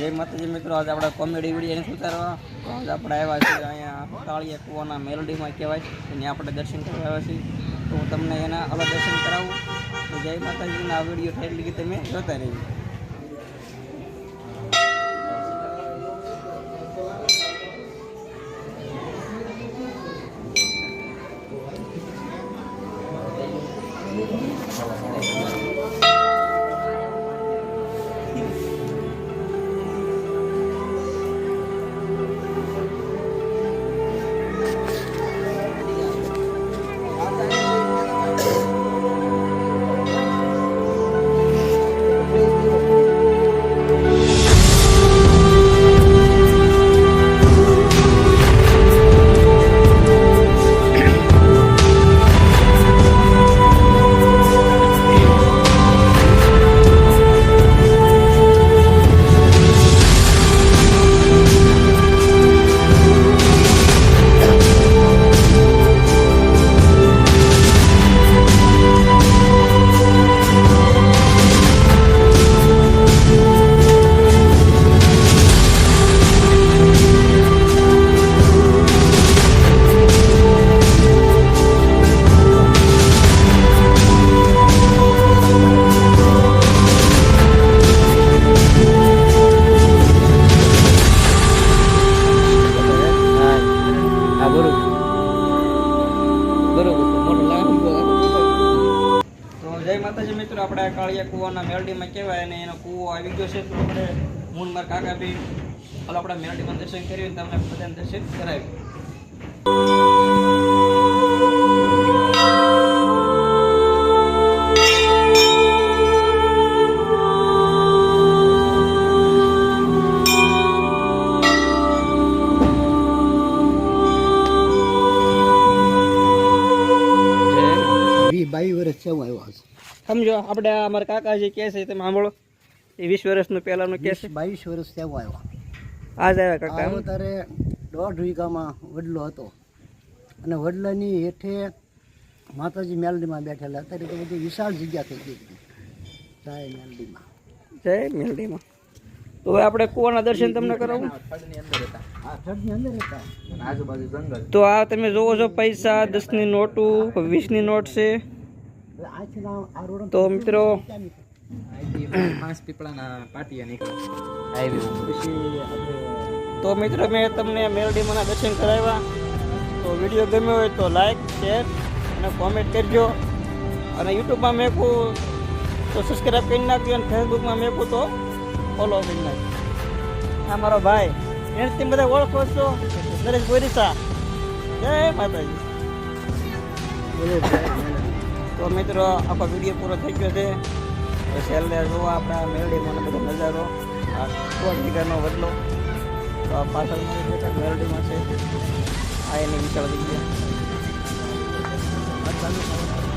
જય માતાજી મિત્રો, આજે આપણે કોમેડી વીડિયો નથી ઉતારવા. તો આજે આપણે આવ્યા છીએ અહીંયા કાળિયા કુવાના મેલડીમાં કહેવાય ત્યાં આપણે દર્શન કરવા આવ્યા છીએ. તો હું તમને એના અલગ દર્શન કરાવું. તો જય માતાજીના આ વીડિયો ઠેર લીધી તમે જોતા રહેજો. હા જય માતાજી મિત્રો, આપણે કાળિયા કુવાના મેલડીમાં કહેવાય અને એનો કૂવો આવી ગયો છે. તો આપણે મૂળમાર કાકા બી હાલ આપણે મેલડીમાં દર્શન કર્યું તમને બધાને દર્શન કરાવ્યું વી બાવી વર્ષ હું આવ્યો છું સમજો આપણે અમારા કાકાજી કે કહે છે તમે સાંભળો. એ વીસ વર્ષનું પહેલાંનું કહે છે. બાવીસ વર્ષ હું આવ્યો. આજ આવ્યા કાકા આવ્યો ત્યારે દોઢ વીઘામાં વડલો હતો. અને વડલાની હેઠે માતાજી મેલડીમાં બેઠેલા અત્યારે તો બધી વિશાળ જગ્યા થઈ ગઈ બધી ચાય મેલડીમાં. જય મેલડીમાં. તો હવે આપણે કુવાના દર્શન તમને કરાવું? હતા. તો આ તમે જોવો છો પૈસા દસની નોટું વીસની નોટ છે. તો મિત્રો તો મિત્રો મેં તમને મેલડીમાંના દર્શન કરાવ્યા. તો વીડિયો ગમ્યો હોય તો લાઈક શેર અને કોમેન્ટ કરજો. અને યુટ્યુબમાં મેકું તો સબસ્ક્રાઈબ કરી નાખજો અને ફેસબુકમાં મેકું તો ફોલો કરી નાખજો. આ મારો ભાઈ. એને તમે બધા ઓળખો છો. નરેશ બોરીસા. જય માતાજી. તો મિત્રો, આખો વીડિયો પૂરો થઈ ગયો છે. તો છેલ્લે જોવા આપણા મેરડીમાં બધો નજારો. આ દોઢ વીઘાનો બદલો. તો આ પાછળ મેરડીમાં છે. આ એની વિશાળ જગ્યા.